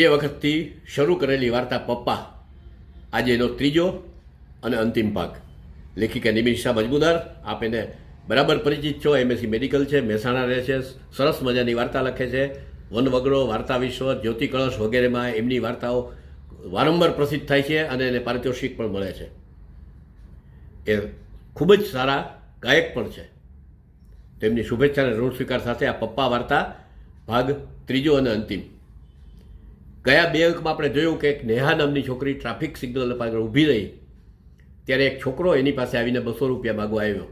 બે વખતથી શરૂ કરેલી વાર્તા પપ્પા, આજે એનો ત્રીજો અને અંતિમ ભાગ. લેખિકા નિમિષા મજમુદાર, આપ એને બરાબર પરિચિત છો એમએસસી મેડિકલ છે, મહેસાણા રહે છે, સરસ મજાની વાર્તા લખે છે. વનવગડો વાર્તા વિશ્વ, જ્યોતિ કળશ વગેરેમાં એમની વાર્તાઓ વારંવાર પ્રસિદ્ધ થાય છે અને એને પારિતોષિક પણ મળે છે. એ ખૂબ જ સારા ગાયક પણ છે. તેમની શુભેચ્છા અને ઋણ સ્વીકાર સાથે આ પપ્પા વાર્તા, ભાગ ત્રીજો અને અંતિમ. ગયા બે અંકમાં આપણે જોયું કે એક નેહા નામની છોકરી ટ્રાફિક સિગ્નલ પાછળ ઊભી રહી. ત્યારે એક છોકરો એની પાસે આવીને બસો રૂપિયા માગવા આવ્યો.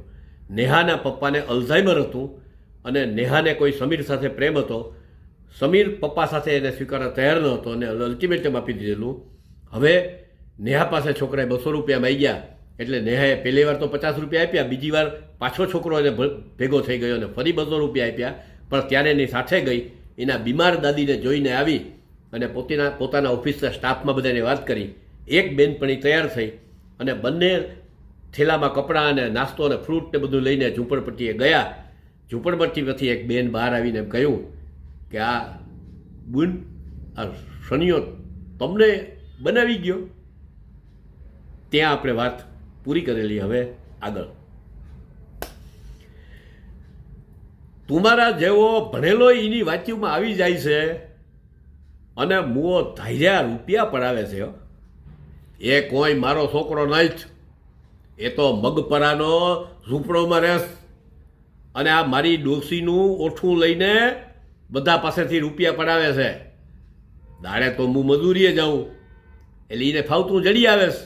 નેહાના પપ્પાને અલ્ઝાઇમર હતું અને નેહાને કોઈ સમીર સાથે પ્રેમ હતો. સમીર પપ્પા સાથે એને સ્વીકારવા તૈયાર ન હતો અને અલ્ટિમેટમ આપી દીધેલું. હવે નેહા પાસે છોકરાએ બસો રૂપિયા માંગ્યા એટલે નેહાએ પહેલી વાર તો પચાસ રૂપિયા આપ્યા, બીજી વાર પાછો છોકરો એને ભેગો થઈ ગયો અને ફરી બસો રૂપિયા આપ્યા. પણ ત્યારે એની સાથે ગઈ. એના બીમાર દાદીને જોઈને આવી અને પોતાના પોતાના ઓફિસના સ્ટાફમાં બધાને વાત કરી. એક બેનપણી તૈયાર થઈ અને બંને થેલામાં કપડાં અને નાસ્તો અને ફ્રૂટ ને બધું લઈને ઝૂંપડપટ્ટીએ ગયા. ઝૂંપડપટ્ટીમાંથી એક બેન બહાર આવીને કહ્યું કે, આ બુન, આ શનિયો તમને બનાવી ગયો? ત્યાં આપણે વાત પૂરી કરેલી હવે આગળ. તુમારા જેવો ભણેલો એની વાતચીતમાં આવી જાય છે. અને મુઓ ધૈર્યા રૂપિયા પડાવે છે એ કોઈ મારો છોકરો નહીં એ તો મગપરાનો ઝૂંપડોમાં રહેશ. અને આ મારી ડોસીનું ઓઠું લઈને બધા પાસેથી રૂપિયા પડાવે છે. દાડે તો હું મજૂરીએ જાઉં. એટલે એને ફાવતું જડી આવેશ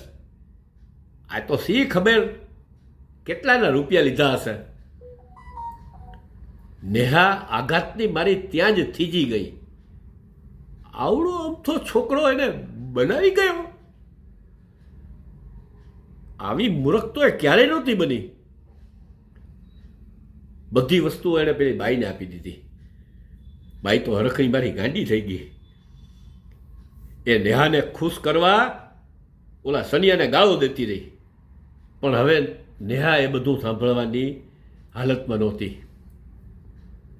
આ તો સી ખબર કેટલાના રૂપિયા લીધા હશે? નેહા આઘાતની મારી ત્યાં જ થીજી ગઈ. આવડો અમથો છોકરો એને બનાવી ગયો. આવી મૂર્ખ તો એ ક્યારેય નહોતી બની. બધી વસ્તુઓ એણે પેલી બાઈને આપી દીધી. બાઈ તો હરખની મારી ગાંડી થઈ ગઈ. એ નેહાને ખુશ કરવા ઓલા સનિયાને ગાળો દેતી રહી. પણ હવે નેહા એ બધું સાંભળવાની હાલતમાં નહોતી.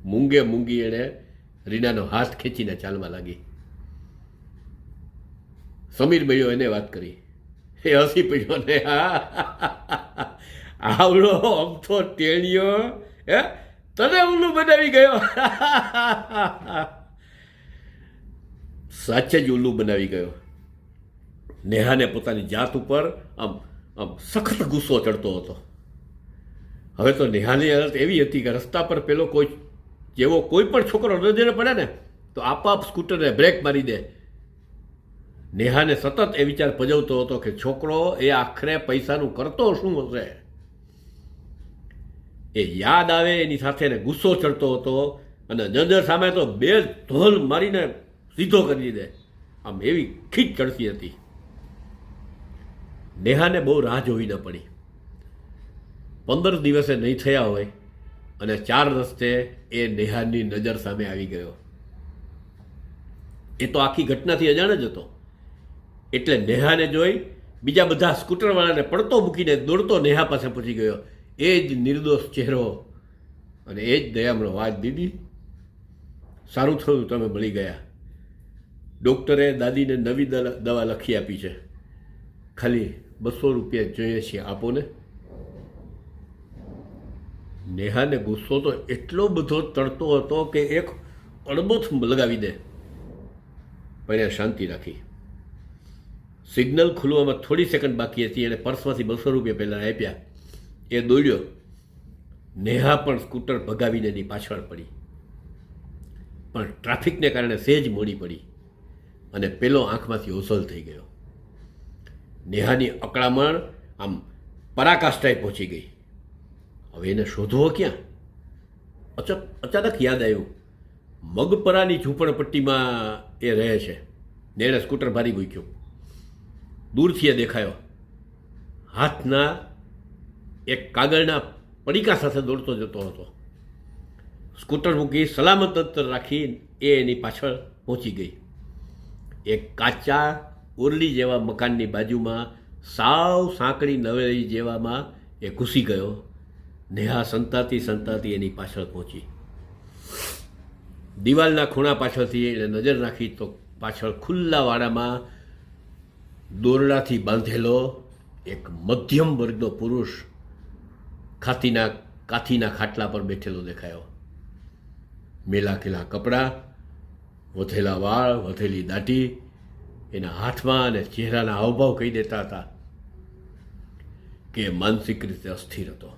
મૂંગે મૂંગી એણે રીનાનો હાથ ખેંચીને ચાલવા લાગી. સમીર મળ્યો એને વાત કરી. એ હસી પડ્યો ને આવડો અમથો ટેણીયો, હે, તને ઉલ્લું બનાવી ગયો. સાચે જ ઉલ્લું બનાવી ગયો. નેહાને પોતાની જાત ઉપર આમ આમ સખત ગુસ્સો ચડતો હતો. હવે તો નેહાની હાલત એવી હતી કે રસ્તા પર પેલો કોઈ, જેવો કોઈ પણ છોકરો નજરે પડે ને, તો આપોઆપ સ્કૂટરને બ્રેક મારી દે. નેહાને સતત એ વિચાર પજવતો હતો કે છોકરો એ આખરે પૈસાનું કરતો શું હશે? એ યાદ આવે એની સાથે એને ગુસ્સો ચડતો હતો અને નજર સામે તો બે ધોલ મારીને સીધો કરી દે આમ એવી ખીચ ચડતી હતી. નેહાને બહુ રાહ જોવી ન પડી. પંદર દિવસે નહીં થયા હોય અને ચાર રસ્તે એ નેહાની નજર સામે આવી ગયો. એ તો આખી ઘટનાથી અજાણ જ હતો. એટલે નેહાને જોઈ બીજા બધા સ્કૂટરવાળાને પડતો મૂકીને દોડતો નેહા પાસે પહોંચી ગયો. એ જ નિર્દોષ ચહેરો અને એ જ દયામણો. વાત દીદી, સારું થયું તમે મળી ગયા. ડૉક્ટરે દાદીને નવી દવા લખી આપી છે. ખાલી બસો રૂપિયા જોઈએ છીએ આપોને. નેહાને ગુસ્સો તો એટલો બધો તડતો હતો કે એક અડબોથ લગાવી દે. પણ શાંતિ રાખી. સિગ્નલ ખુલવામાં થોડી સેકન્ડ બાકી હતી એણે પર્સમાંથી બસો રૂપિયા પહેલાં આપ્યા. એ દોડ્યો. નેહા પણ સ્કૂટર ભગાવીને એની પાછળ પડી. પણ ટ્રાફિકને કારણે સેજ મોડી પડી અને પેલો આંખમાંથી ઓસલ થઈ ગયો. નેહાની અકળામણ આમ પરાકાષ્ઠાએ પહોંચી ગઈ. હવે એને શોધવો ક્યાં? અચક અચાનક યાદ આવ્યું. મગપરાની ઝૂંપડપટ્ટીમાં એ રહે છે. ને એણે સ્કૂટર ભારી મૂક્યું દૂરથી એ દેખાયો. હાથના એક કાગળના પડીકા સાથે દોડતો જતો હતો. સ્કૂટર મૂકી સલામત અંતર રાખી એ એની પાછળ પહોંચી ગઈ. એક કાચા ઓરડી જેવા મકાનની બાજુમાં સાવ સાંકડી નવેલી જેવામાં એ ઘૂસી ગયો. નેહા સંતાતી સંતાતી એની પાછળ પહોંચી. દિવાલના ખૂણા પાછળથી એને નજર નાખી તો પાછળ ખુલ્લા વાડામાં દોરડાથી બાંધેલો એક મધ્યમ વર્ગનો પુરુષ ખાતીના, કાથીના ખાટલા પર બેઠેલો દેખાયો. મેલા કેલા કપડાં, વધેલા વાળ, વધેલી દાઢી, એના હાથમાં અને ચહેરાના હાવભાવ કહી દેતા હતા કે માનસિક રીતે અસ્થિર હતો.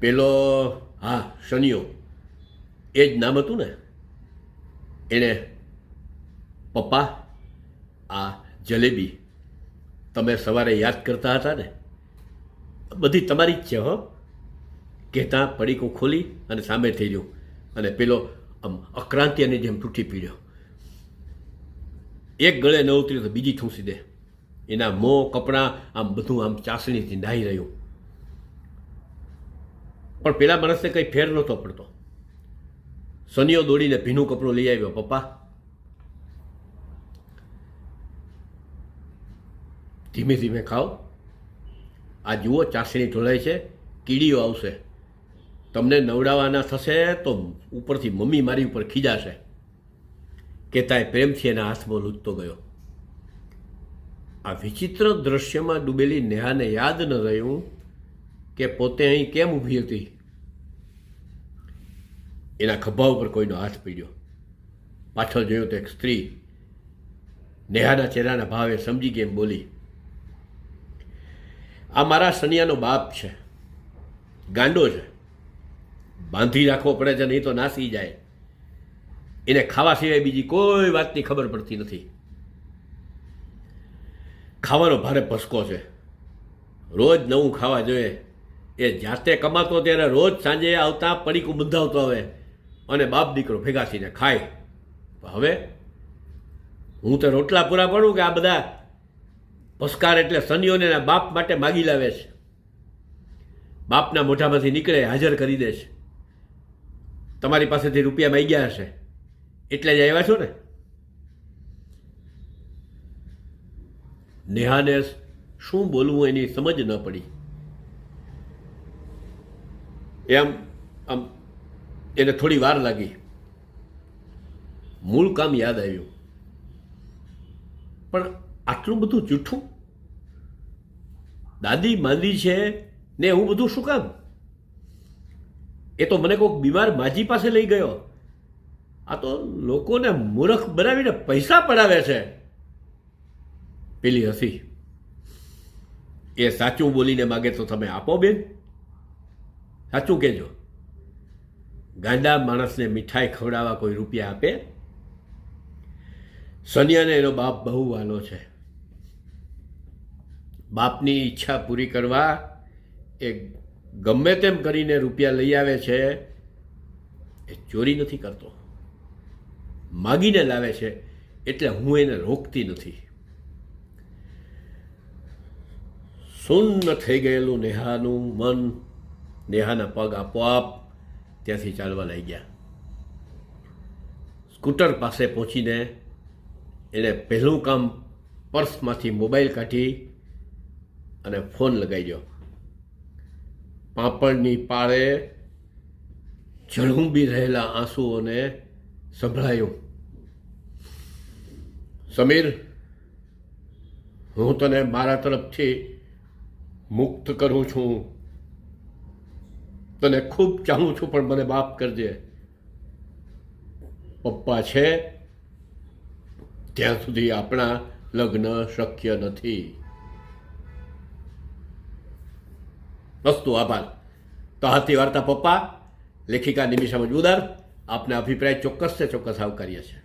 પેલો, હા, શનિયો, એ જ નામ હતું ને? એને પપ્પા આ જલેબી તમે સવારે યાદ કરતા હતા ને? બધી તમારી જ છે હો. કહેતા પડીકો ખોલી અને સામે થઈ ગયો. અને પેલો આમ અક્રાંતિયાની જેમ તૂટી પીડ્યો. એક ગળે ન ઉતરી તો બીજી ઠૂંસી દે. એના મોં, કપડાં, આમ બધું આમ ચાસણીથી નાહી રહ્યું. પણ પેલા માણસને કંઈ ફેર નહોતો પડતો. સનિયો દોડીને ભીનું કપડું લઈ આવ્યો, પપ્પા ધીમે ધીમે ખાઓ. આ જુઓ, ચાસણી ઢોલાય છે, કીડીઓ આવશે. તમને નવડાવવાના થશે તો ઉપરથી મમ્મી મારી ઉપર ખીજાશે. કેતાય પ્રેમથી એના હાથમાં લૂંટતો ગયો. આ વિચિત્ર દ્રશ્યમાં ડૂબેલી નેહાને યાદ ન રહ્યું કે પોતે અહીં કેમ ઊભી હતી. એના ખભા ઉપર કોઈનો હાથ પીડ્યો. પાછળ જોયું તો એક સ્ત્રી નેહાના ચહેરાના ભાવે સમજી ગઈ એમ બોલી આ મારા સનિયાનો બાપ છે. ગાંડો છે. બાંધી રાખવો પડે છે, નહીં તો નાસી જાય. એને ખાવા સિવાય બીજી કોઈ વાતની ખબર પડતી નથી. ખાવાનો ભારે ભસકો છે. રોજ નવું ખાવા જોઈએ. એ જાતે કમાતો ત્યારે રોજ સાંજે આવતા પડીકું બંધાવતો હવે અને બાપ દીકરો ભેગા થઈને ખાય. હવે હું તો રોટલા પૂરા પડું કે આ બધા પસકાર એટલે સનિયોને બાપ માટે માગી લાવે છે. બાપના મોઢામાંથી નીકળે, હાજર કરી દે છે. તમારી પાસેથી રૂપિયા ગયા હશે. એટલે જ આવ્યા છો ને? નેહાને શું બોલવું એની સમજ ન પડી. એમ, આમ, એને થોડી વાર લાગી. મૂળ કામ યાદ આવ્યું. પણ આટલું બધું જૂઠું? દાદી માંદી છે ને હું બધું શું કામ? એ તો મને કોઈક બીમાર માજી પાસે લઈ ગયો. આ તો લોકોને મૂર્ખ બનાવીને પૈસા પડાવે છે. પેલી હસી. એ સાચું બોલીને માગે તો તમે આપો, બેન. સાચું કહેજો. ગાંડા માણસને મીઠાઈ ખવડાવવા કોઈ રૂપિયા આપે? સનિયાને એનો બાપ બહુ વાલો છે. બાપની ઈચ્છા પૂરી કરવા એ ગમે તેમ કરીને રૂપિયા લઈ આવે છે, એ ચોરી નથી કરતો. માગીને લાવે છે, એટલે હું એને રોકતી નથી. શૂન્ય થઈ ગયેલું નેહાનું મન, નેહાના પગ આપોઆપ ત્યાંથી ચાલવા લાગ્યા. સ્કૂટર પાસે પહોંચીને એણે પહેલું કામ પર્સમાંથી મોબાઈલ કાઢી અને ફોન લગાવજો પાપડની પાળે ઝળુંબી રહેલા આંસુઓને સંભળાયું. સમીર, હું તને મારા તરફથી મુક્ત કરું છું. તને ખૂબ ચાહું છું, પણ મને માફ કરજે. પપ્પા છે, ત્યાં સુધી આપણા લગ્ન શક્ય નથી. વસ્તુ, આભાર. તો હાથી વાર્તા પપ્પા, લેખિકા નિમિષા મજબૂદાર આપના અભિપ્રાય ચોક્કસ છે ચોક્કસ આવકાર્ય છે